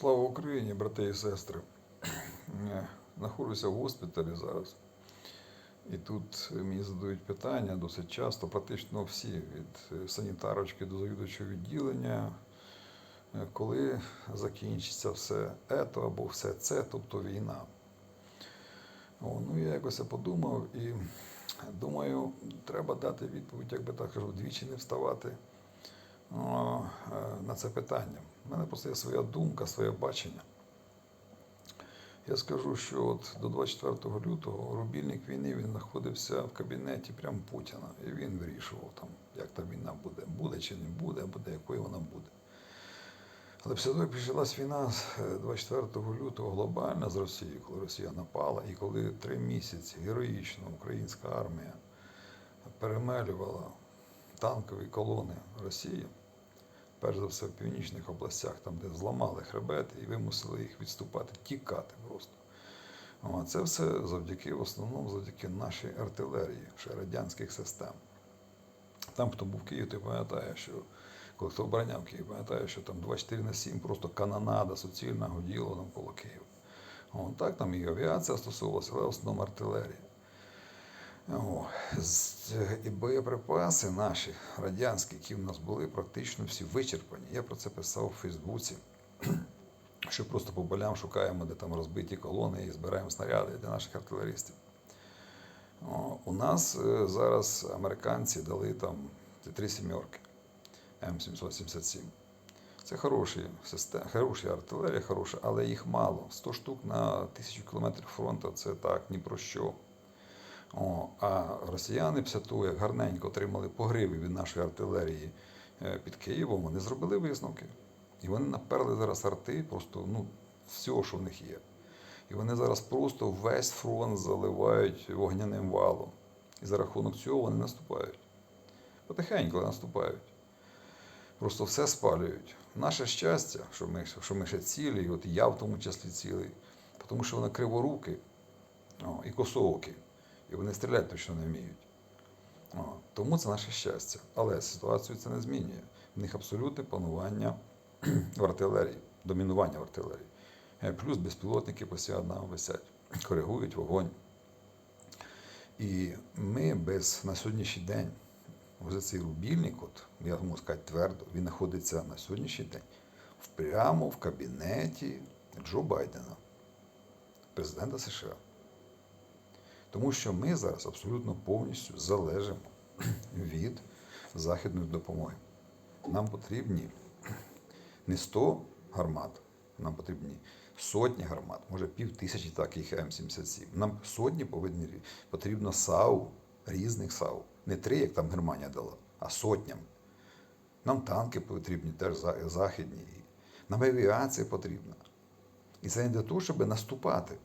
Слава Україні, брати і сестри. Е, Знаходжуся в госпіталі зараз. І тут мені задають питання досить часто, практично всі, від е, санітарочки до завідувачого відділення, е, коли закінчиться все ето або все це, тобто війна. О, ну, я якось подумав і думаю, треба дати відповідь, як би так кажу, двічі не вставати е, це питання. У мене просто є своя думка, своє бачення. Я скажу, що от до 24 лютого рубільник війни він знаходився в кабінеті прямо Путіна, і він вирішував, там, як та війна буде, буде чи не буде, буде, якою вона буде. Але після того, як почалась війна е, 24 лютого глобальна з Росією, коли Росія напала, і коли три місяці героїчно українська армія перемелювала танкові колони Росії, перш за все в північних областях, там, де зламали хребет і вимусили їх відступати, тікати просто. О, Це все завдяки, в основному, завдяки нашій артилерії, ще радянських систем. Там, хто був в Києві, той пам'ятає, що коли хто обороняв Київ, пам'ятає, що там 24 на 7 просто канонада суцільна годіла навколо Києва. О, так там і авіація стосувалася, але в основному артилерія. О, з- і боєприпаси наші радянські, які в нас були, практично всі вичерпані. Я про це писав у Фейсбуці, що просто по полям шукаємо, де там розбиті колони і збираємо снаряди для наших артилерістів. У нас е, зараз американці дали там три сімерки М777. Це хороші хороші артилерія, хороша, але їх мало. 100 штук на тисячу кілометрів фронту це так, ні про що. О, а росіяни після того, як гарненько отримали погриви від нашої артилерії е, під Києвом, вони зробили висновки. І вони наперли зараз арти, просто ну, все, що в них є. І вони зараз просто весь фронт заливають вогняним валом. І за рахунок цього вони наступають. Потихеньку наступають. Просто все спалюють. Наше щастя, що ми, що ми ще цілі, і от я в тому числі цілий, тому що вони криворуки о, і косоокі, і вони стріляти точно не вміють. О, тому це наше щастя. Але ситуацію це не змінює. В них абсолютне панування в артилерії, домінування в артилерії. Е, Плюс безпілотники постійно висять, коригують вогонь. І ми без на сьогоднішній день, ось цей рубільник, от, я можу сказати твердо, він знаходиться на сьогоднішній день прямо в кабінеті Джо Байдена, президента США. Тому що ми зараз абсолютно повністю залежимо від західної допомоги. Нам потрібні не 100 гармат, нам потрібні сотні гармат, може пів тисячі таких М77. Нам сотні повинні потрібно САУ, різних САУ. Не три, як там Германія дала, а сотням. Нам танки потрібні теж західні. Нам авіація потрібна. І це не для того, щоб наступати.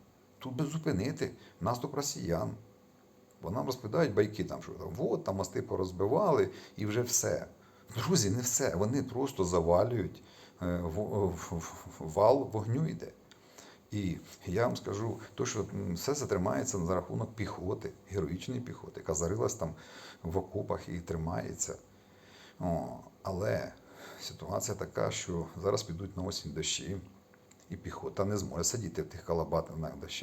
Тут би зупинити наступ росіян. Бо нам розповідають байки, там, що там, от, там мости порозбивали і вже все. Друзі, не все. Вони просто завалюють, е, в- вал вогню йде. І я вам скажу, то, що все це тримається за рахунок піхоти, героїчної піхоти, яка зарилась там в окопах і тримається. О, але ситуація така, що зараз підуть на осінь дощі, і піхота не зможе сидіти в тих калабатах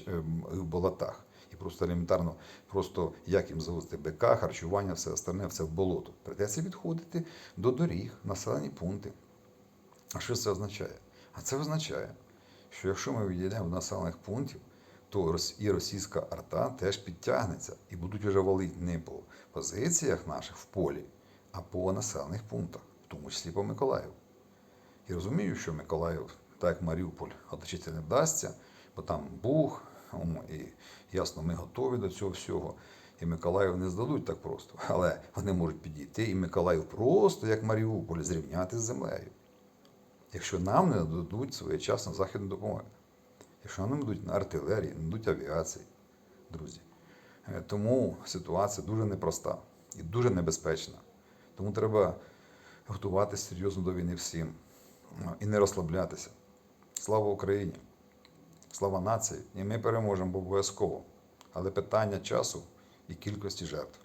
ем, в болотах. І просто елементарно, просто як їм завозити БК, харчування, все остальне, все в болото. Придеться відходити до доріг, населені пункти. А що це означає? А це означає, що якщо ми відійдемо в населених пунктів, то і російська арта теж підтягнеться і будуть вже валити не по позиціях наших в полі, а по населених пунктах, в тому числі по Миколаєву. І розумію, що Миколаїв, так як Маріуполь, оточити не вдасться, бо там ом, і ясно, ми готові до цього всього. І Миколаїв не здадуть так просто. Але вони можуть підійти, і Миколаїв просто, як Маріуполь, зрівняти з землею. Якщо нам не дадуть своєчасно західну допомогу, якщо нам не дадуть на артилерії, не дадуть авіації, друзі. Е, Тому ситуація дуже непроста і дуже небезпечна. Тому треба готуватися серйозно до війни всім ну, і не розслаблятися. Слава Україні! Слава нації! І ми переможемо обов'язково. Але питання часу і кількості жертв.